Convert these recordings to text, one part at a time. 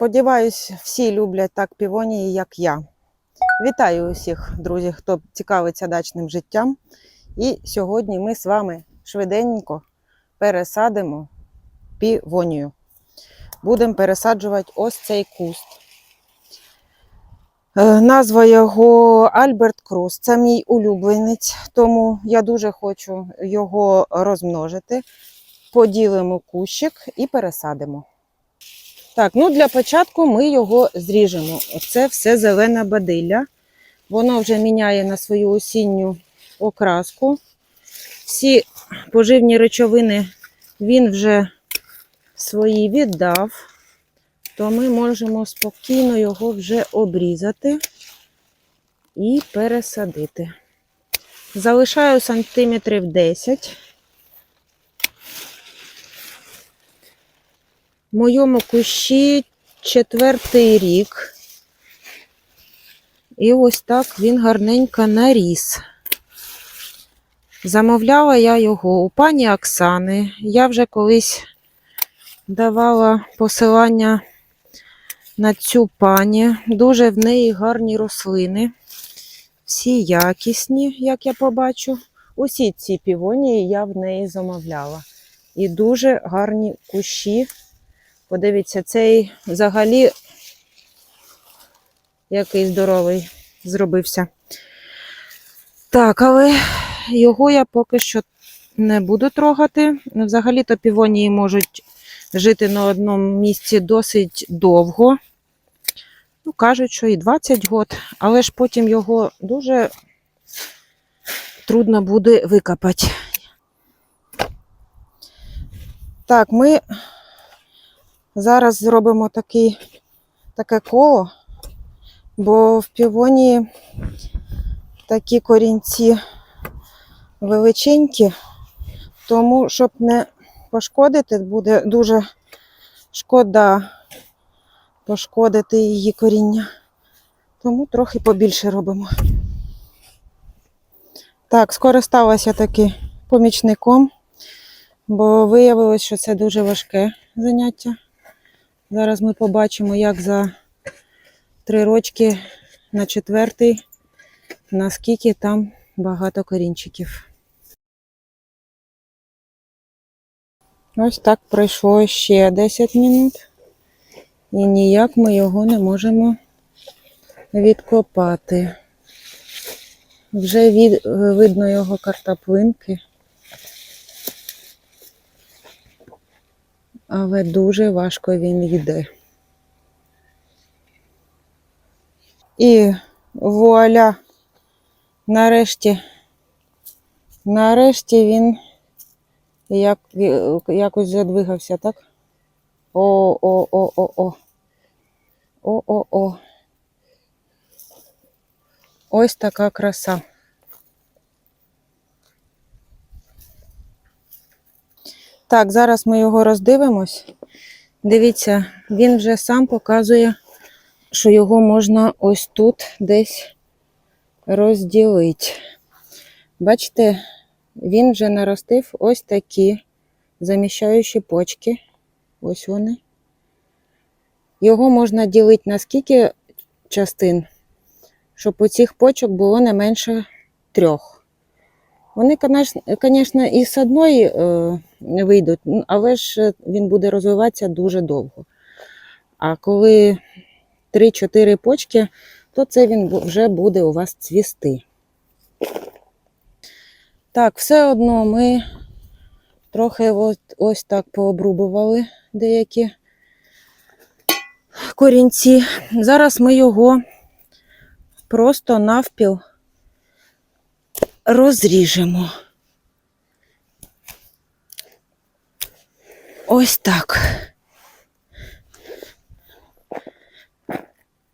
Сподіваюсь, всі люблять так півонії, як я. Вітаю усіх, друзі, хто цікавиться дачним життям. І сьогодні ми з вами швиденько пересадимо півонію. Будемо пересаджувати ось цей куст. Е, Назва його Альберт Крус. Це мій улюбленець, тому я дуже хочу його розмножити. Поділимо кущик і пересадимо. Так, ну для початку ми його зріжемо. Оце все зелене бадилля. Воно вже міняє на свою осінню окраску. Всі поживні речовини він вже свої віддав, то ми можемо спокійно його вже обрізати і пересадити. Залишаю сантиметрів 10. В моєму кущі четвертий рік. І ось так він гарненько наріс. Замовляла я його у пані Оксани. Я вже колись давала посилання на цю пані. Дуже в неї гарні рослини. Всі якісні, як я побачу. Усі ці півонії я в неї замовляла. І дуже гарні кущі. Подивіться, цей взагалі який здоровий зробився. Так, але його я поки що не буду трогати. Взагалі-то півонії можуть жити на одному місці досить довго. Ну, кажуть, що і 20 год, але ж потім його дуже трудно буде викопати. Так, ми зараз зробимо такий, таке коло, бо в півонії такі корінці величенькі, тому, щоб не пошкодити, буде дуже шкода пошкодити її коріння. Тому трохи побільше робимо. Так, скористалася таки помічником, бо виявилось, що це дуже важке заняття. Зараз ми побачимо, як за три рочки на четвертий, наскільки там багато корінчиків. Ось так пройшло ще 10 минут. І ніяк ми його не можемо відкопати. Вже від, видно його картоплинки. Але дуже важко він йде. І вуаля, нарешті, нарешті він як, якось задвигався, так? О, о, о, о, о. О, о, о. Ось така краса. Так, зараз ми його роздивимось. Дивіться, він вже сам показує, що його можна ось тут десь розділити. Бачите, він вже наростив ось такі заміщаючі почки. Ось вони. Його можна ділити на скільки частин, щоб у цих почок було не менше трьох. Вони, звісно, і з одної е, вийдуть, але ж він буде розвиватися дуже довго. А коли 3-4 почки, то це він вже буде у вас цвісти. Так, все одно ми трохи ось, ось так пообрубували деякі корінці. Зараз ми його просто навпіл розріжемо. Ось так.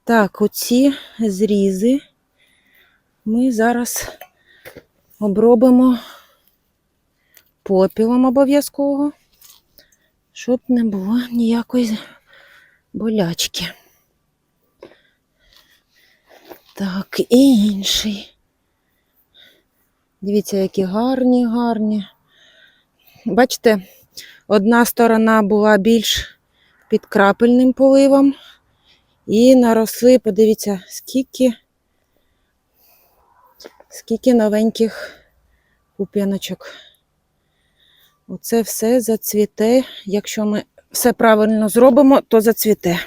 Так, оці зрізи ми зараз обробимо попілом обов'язково, щоб не було ніякої болячки. Так, і інший. Дивіться, які гарні, гарні. Бачите, одна сторона була більш під крапельним поливом, І наросли, подивіться, скільки, скільки новеньких пуп'яночок. Оце все зацвіте. Якщо ми все правильно зробимо, то зацвіте.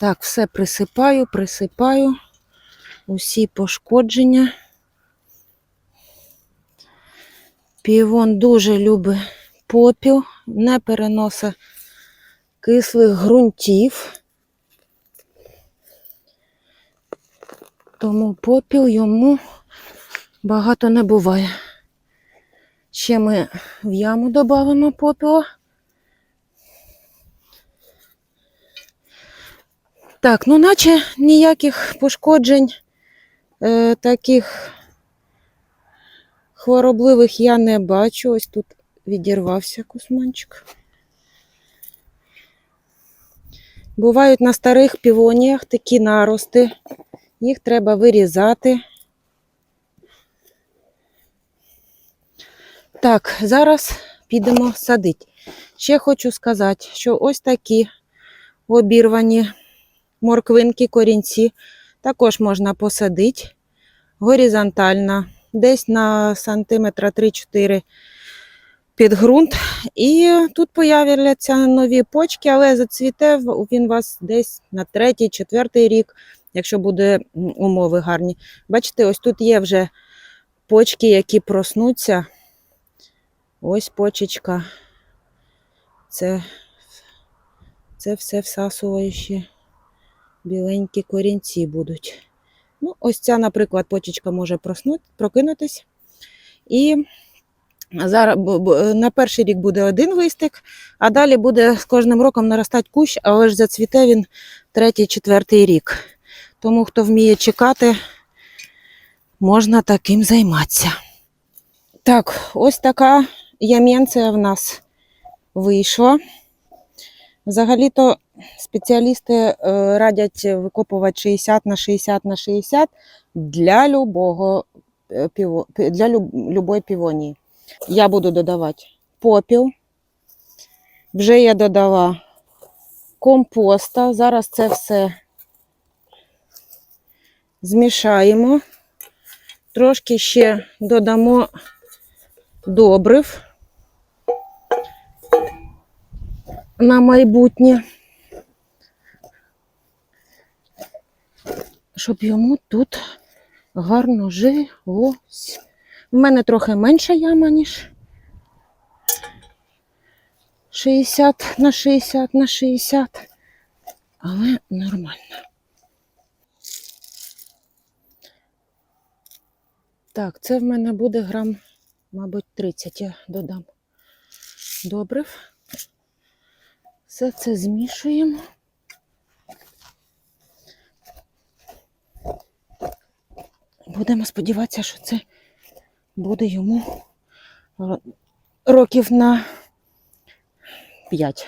Так, все присипаю, присипаю. Усі пошкодження. Півон дуже любить попіл, не переносить кислих ґрунтів. Тому попіл йому багато не буває. Ще ми в яму додамо попіла. Так, ну наче ніяких пошкоджень е, таких хворобливих я не бачу. Ось тут відірвався кусманчик. Бувають на старих півоніях такі нарости. Їх треба вирізати. Так, зараз підемо садити. Ще хочу сказати, що ось такі обірвані морквинки, корінці також можна посадити горизонтально, десь на сантиметра 3-4 під ґрунт. І тут появляться нові почки, але зацвіте він вас десь на третій, четвертий рік, якщо буде умови гарні. Бачите, ось тут є вже почки, які проснуться. Ось почечка. Це, це все всасуючі біленькі корінці будуть. Ну, ось ця, наприклад, почечка може проснути, прокинутись. І зараз на перший рік буде один листик, а далі буде з кожним роком наростати кущ, але ж зацвіте він третій, четвертий рік. Тому хто вміє чекати, можна таким займатися. Так, ось така яменція в нас вийшла. Взагалі-то спеціалісти е, радять викопувати 60 на 60 на 60 для любого е, для любої півонії. Я буду додавати попіл. Вже я додала компоста. Зараз це все змішаємо. Трошки ще додамо добрив на майбутнє. Щоб йому тут гарно жилось. У мене трохи менша яма, ніж 60 на 60 на 60, але нормально. Так, це в мене буде грам, мабуть, 30 я додам. Добрив. Все це змішуємо. Будемо сподіватися, що це буде йому років на 5.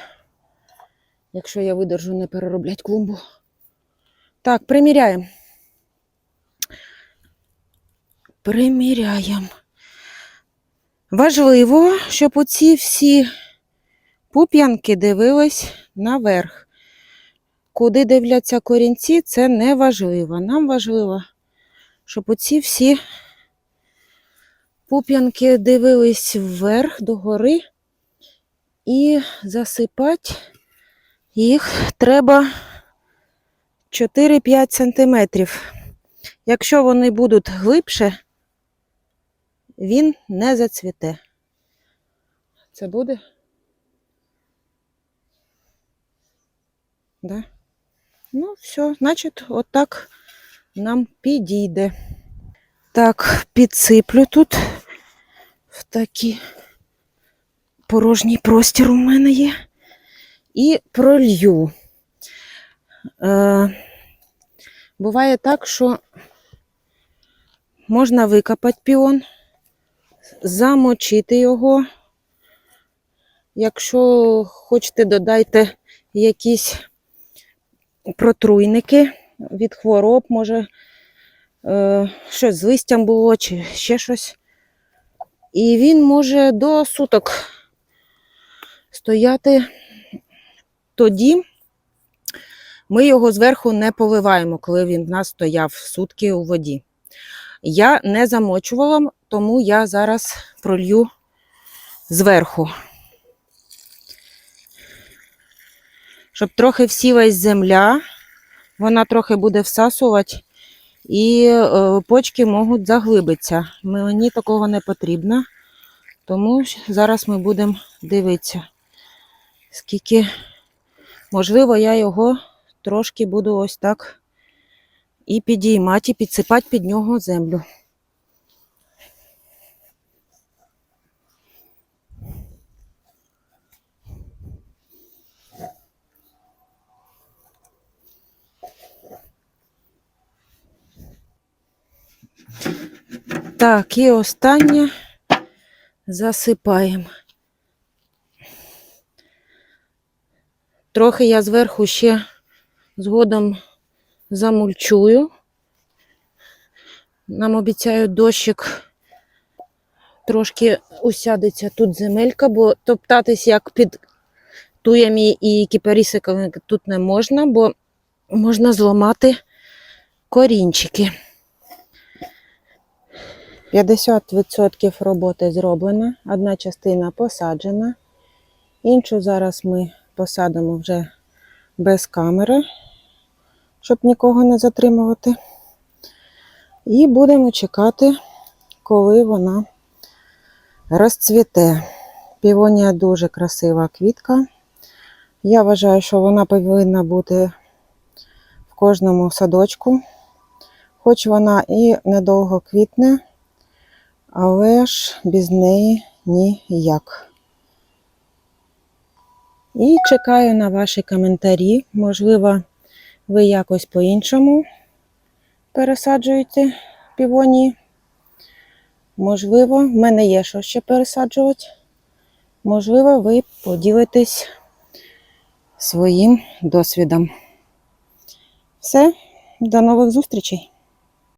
Якщо я видержу не перероблять клумбу. Так, приміряємо. Приміряємо. Важливо, щоб оці всі пуп'янки дивились наверх. Куди дивляться корінці, це не важливо. Нам важливо, щоб оці всі пуп'янки дивились вверх догори і засипати їх треба 4-5 сантиметрів. Якщо вони будуть глибше, він не зацвіте. Це буде? Да? Ну, все, значить, отак нам підійде. Так, підсиплю тут в такий порожній простір у мене є. І пролью. Е, буває так, що можна викопати піон, замочити його. Якщо хочете, додайте якісь протруйники від хвороб, може, е, щось з листям було, чи ще щось. І він може до суток стояти тоді ми його зверху не поливаємо, коли він в нас стояв сутки у воді. Я не замочувала, тому я зараз пролью зверху. Щоб трохи всілась земля, вона трохи буде всасувати, і е, почки можуть заглибитися. Мені такого не потрібно, тому зараз ми будемо дивитися, скільки, можливо, я його трошки буду ось так і підіймати, і підсипати під нього землю. Так, і останнє засипаємо. Трохи я зверху ще згодом замульчую. Нам обіцяють дощик. Трошки усядеться тут земелька, бо топтатись як під туями і кіпарісиками тут не можна, бо можна зламати корінчики. 50% роботи зроблено, одна частина посаджена. Іншу зараз ми посадимо вже без камери, щоб нікого не затримувати. І будемо чекати, коли вона розцвіте. Півонія дуже красива квітка. Я вважаю, що вона повинна бути в кожному садочку, хоч вона і недовго квітне, але ж без неї ніяк. І чекаю на ваші коментарі. Можливо, ви якось по-іншому пересаджуєте півонії. Можливо, в мене є що ще пересаджувати. Можливо, ви поділитесь своїм досвідом. Все, до нових зустрічей!